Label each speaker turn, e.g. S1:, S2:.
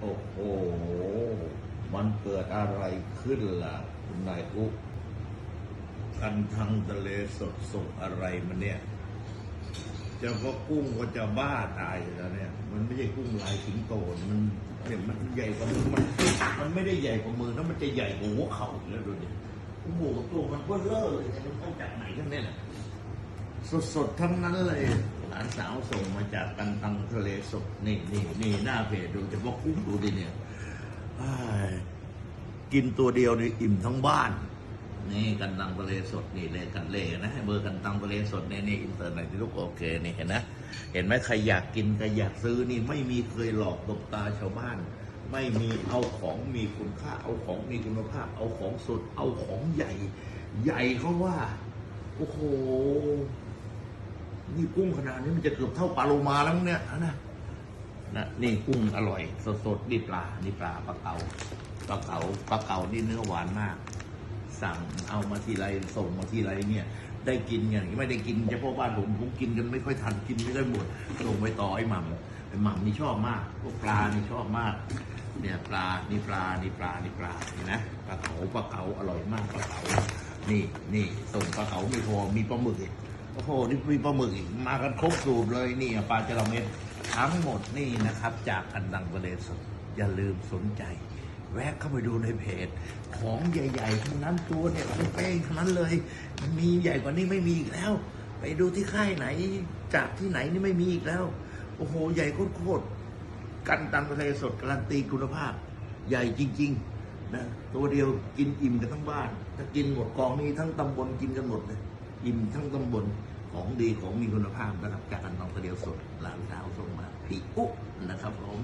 S1: โอ้โห มันเกิดอะไรขึ้นล่ะ คุณนายอุ๊กันทางทะเลสดส่งอะไรมันเนี่ยเจะก็กุ้งก็จะบ้าตายแล้วเนี่ย มันไม่ใช่กุ้งลายสิงโตนมันเนี่ยมันใหญ่กว่ามือมัน มันไม่ได้ใหญ่กว่ามือนะมันจะใหญ่กว่าหัวเข่าอีกแล้วดูดิโอ้โหตัวมันเบ้อเร่อเลยมันต้องจากไหนกันเนี่ยน่ะสดๆทั้งนั้นเลยานสาวส่งมาจากกันตังทะเลสดนี่นี่นี่หน้าเพจดูเฉพาะกุ้งดูดิเนี่ยกินตัวเดียวนี่อิ่มทั้งบ้าน นี่กันตังทะเลสดนี่เลยกันเลยนะเบอร์กันตังทะเลสดเนี่ยนี่อินเตอร์เน็ตที่ลูกโอเคนี่เห็นนะเห็นไหมใครอยากกินใครอยากซื้อนี่ไม่มีเคยหลอกตบตาชาวบ้าน ไม่มีเอาของมีคุณค่า เอาของมีคุณภาพ เอาของสดเอาของใหญ่ ใหญ่เขาว่าโอ้โห นี่กุ้งขนาดนี้มันจะเกือบเท่าปลาโลมาแล้วเนี่ยนะนะนี่กุ้งอร่อยสดๆนี่ปลานี่ปลาปลาเก๋าปลาเก๋าปลาเก๋านี่เนื้อหวานมาก สั่งเอามาทีไรส่งมาทีไรเนี่ย ได้กินอย่างนี้ไม่ได้กินเฉพาะบ้านผมผมกินกันไม่ค่อยทันกินไม่ได้หมดส่งไปต่อไอ้หม่ำไอ้หม่ำนี่ชอบมากพวกปลานี่ชอบมาก เนี่ยปลานี่ปลานี่ปลานี่ปลาเห็นไหมปลาเก๋าปลาเก๋าอร่อยมากปลาเก๋านี่นี่ส่งปลาเก๋าไม่พอมีปลาหมึกอีก โอ้โห นี่มีปลาหมึกอีก มากันครบสูตรเลยนี่ปลาจระเม็ดทั้งหมดนี่นะครับ จากอันดังประเดสดอย่าลืมสนใจ แวะเข้าไปดูในเพจ ของใหญ่ๆทั้งนั้นตัวเนี่ยเป้งทั้งนั้นเลย มีใหญ่กว่านี้ไม่มีอีกแล้ว ไปดูที่ค่ายไหน จากที่ไหนนี่ไม่มีอีกแล้ว โอ้โห ใหญ่โคตรๆกันตังทะเลสดการันตีคุณภาพ ใหญ่จริงๆนะตัวเดียวกินอิ่มกันทั้งบ้าน ถ้ากินหมดกองนี้ทั้งตำบลกินกันหมดเลย อิ่มทั้งตำบลของดีของมีคุณภาพนะครับจากกันตองทะเลสดหลานสาวส่งมาพี่อุ๊นะครับผม